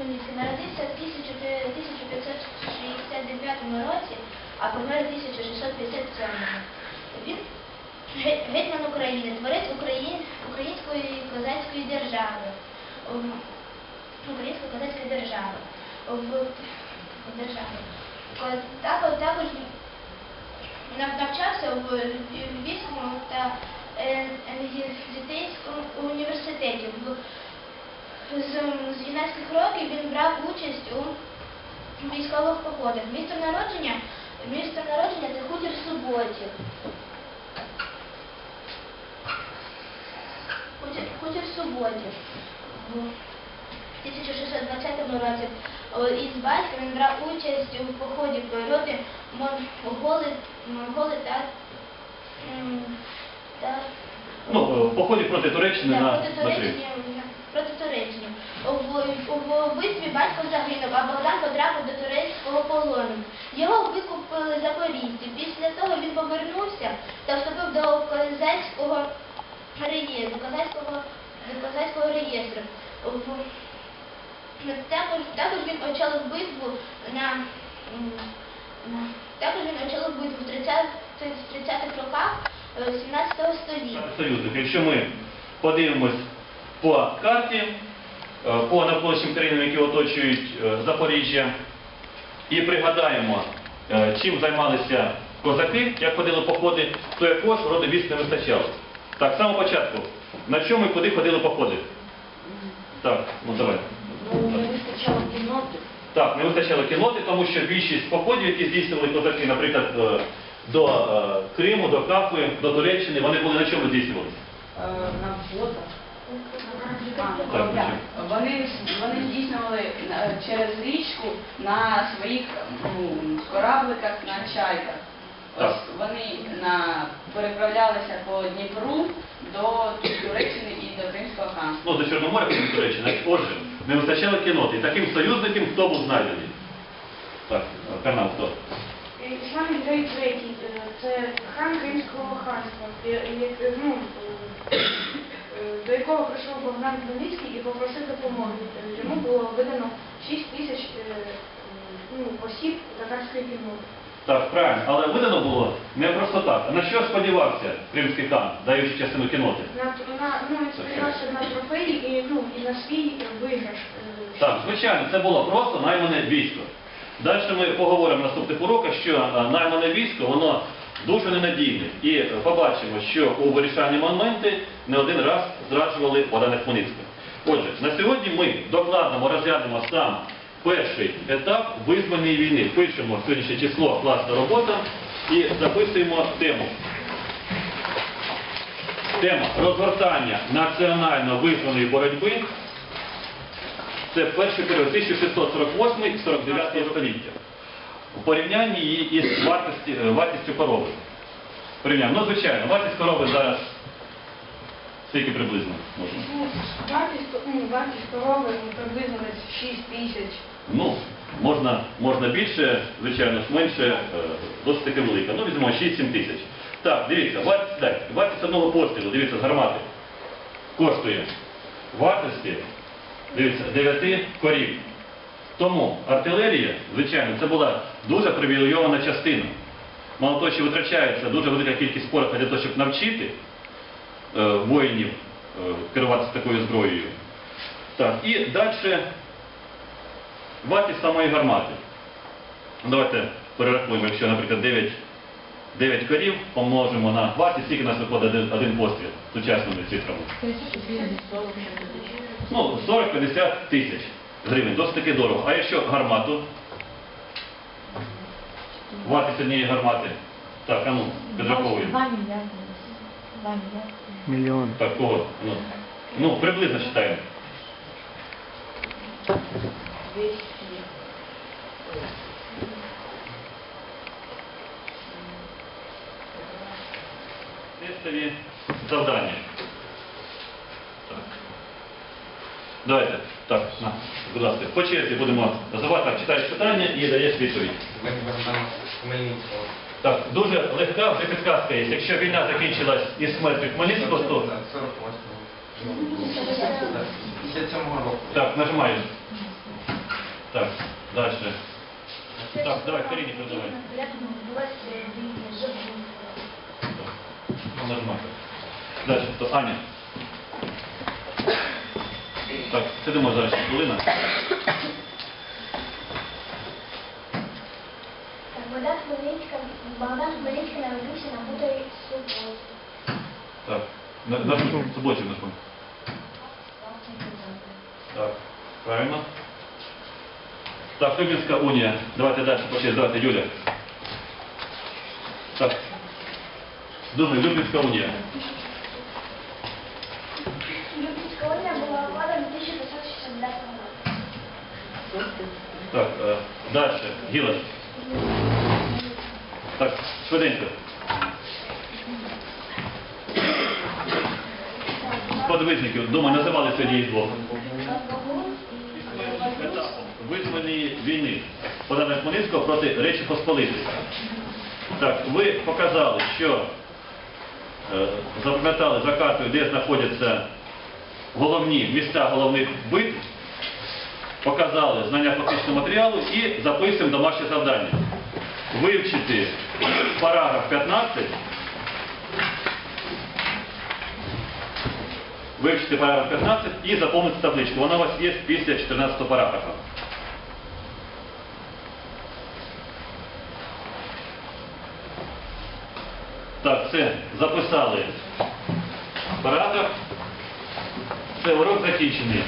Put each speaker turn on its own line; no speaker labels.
Народився в 1569 році, а помер у 1657. Він ге- гетьман України, творець Україн- української козацької держави. Української козацької держави. В- держави. Ко- Також, навчався в Львівському та е, Ельзітейському університеті. З, з юнацьких років він брав участь у військових походах. Місто народження, місто народження це хутір Суботів. Хутір, хутір Суботів. В 1620 році із батька він брав участь у поході проти монголи, монголи та, та
Ну, поході проти Туреччини
Так,
на
проти. Туреччини, проти Туреччини. У, битві батько загинув, а Богдан потрапив до турецького полону. Його викупили запорізьці. Після того він повернувся та вступив до козацького реєстру, козацького, до козацького реєстру. Також, також він очолив битву на, також він очолив битву в 30 в 30-х роках е, 17 століття.
союзник. Якщо ми подивимось по карті, е, по навколишнім країнам, які оточують е, Запоріжжя, і пригадаємо, е, чим займалися козаки, як ходили походи, то якого ж роду військ не вистачало. Так, з самого початку. На чому і куди ходили походи? Так, ну давай.
Ну, не вистачало кінноти.
Так, не вистачало кіноти, тому що більшість походів, які здійснювали козаки, наприклад, до Криму, до Кафи, до Туреччини, вони були на чому здійснювалися?
На фото. Вони, вони здійснювали е, через річку на своїх ну, корабликах на чайках. Ось вони на, переправлялися по Дніпру до Туреччини і до Кримського ханства.
Ну, до Чорноморя, крім Туреччини. Отже, не вистачало кіноти. І таким союзником хто був знайдений? Так, е, Карнал, хто?
Іслам Андрей III е, це хан Кримського ханства, е, ну, е, е, до якого прийшов Богдан Хмельницький і попросив допомоги. Е, Йому було видано 6 тисяч е, е, ну, осіб татарської кіноти.
Так, правильно. Але видано було не просто так. На що сподівався кримський хан, даючи частину кіноти?
На, на, ну, він сподівався на трофеї і, ну, і на свій виграш. е,
Так, звичайно, це було просто наймане військо. Далі ми поговоримо наступних уроках, що е, наймане військо, воно дуже ненадійне. І побачимо, що у вирішальні моменти не один раз зраджували Богдана Хмельницького. Отже, на сьогодні ми докладно розглянемо сам перший етап визвольної війни. Пишемо сьогоднішнє число, класна робота і записуємо тему. Тема розгортання національно-визвольної боротьби це перший період 1648-49 століття. У порівнянні її із вартості, е, вартістю корови. Порівняємо. Ну, звичайно, вартість корови зараз скільки приблизно можна?
Ну, вартість, ну, вартість корови ну, приблизно десь 6 тисяч.
Ну, можна, можна більше, звичайно ж менше, е, досить таки велика. Ну, візьмемо 6-7 тисяч. Так, дивіться, вартість, так, вартість одного пострілу, дивіться, з гармати коштує вартості, дивіться, 9 корів. Тому артилерія, звичайно, це була дуже привілейована частина. Мало того, що витрачається дуже велика кількість пороху для того, щоб навчити е, воїнів е, керуватися такою зброєю. Так, і далі вартість самої гармати. Давайте перерахуємо, якщо, наприклад, 9, 9 корів помножимо на вартість, скільки у нас виходить один, один постріл сучасними цифрами. Ну, 40-50 тисяч гривень, досить таки дорого. А якщо гармату, вартість однієї гармати, так, а ну, підраховуємо.
Два мільярди. Два мільярди.
Мільйон.
Так, кого? Ну, ну приблизно читаємо.
200.
Тестові завдання. Так. Давайте. Так, на, будь ласка. По черзі будемо називати, так, читаєш питання і даєш відповідь. Так, дуже легка вже підказка є. Якщо війна закінчилась із смертю Хмельницького, то
48 57 року.
так, нажимаєш. Так, дальше. Так, давай, Карине давай. Ну, Нажимай. Дальше, хто? Аня. Так, сидимо зараз хвилина.
Богдан Хмельницька, Богдан Хмельницький народився на хуторі Суботі.
Так, на, на суботі на шум. Так, правильно. Так, Люблінська унія. Давайте далі почали. Давайте, Юля. Так. Думаю, Люблінська унія.
Любительська унія була укладена в 1569 році.
Так, е, далі. Гілаш. Так, швиденько. Подвижників, думаю, називали їх двох. Етапом визвольної війни Богдана Хмельницького проти Речі Посполитої. Так, ви показали, що е, запам'ятали за картою, де знаходяться головні місця головних битв, показали знання фактичного матеріалу і записуємо домашнє завдання. Вивчити параграф 15, вивчити параграф 15 і заповнити табличку. Вона у вас є після 14 параграфа. Так, все, записали параграф. Все, урок закінчений.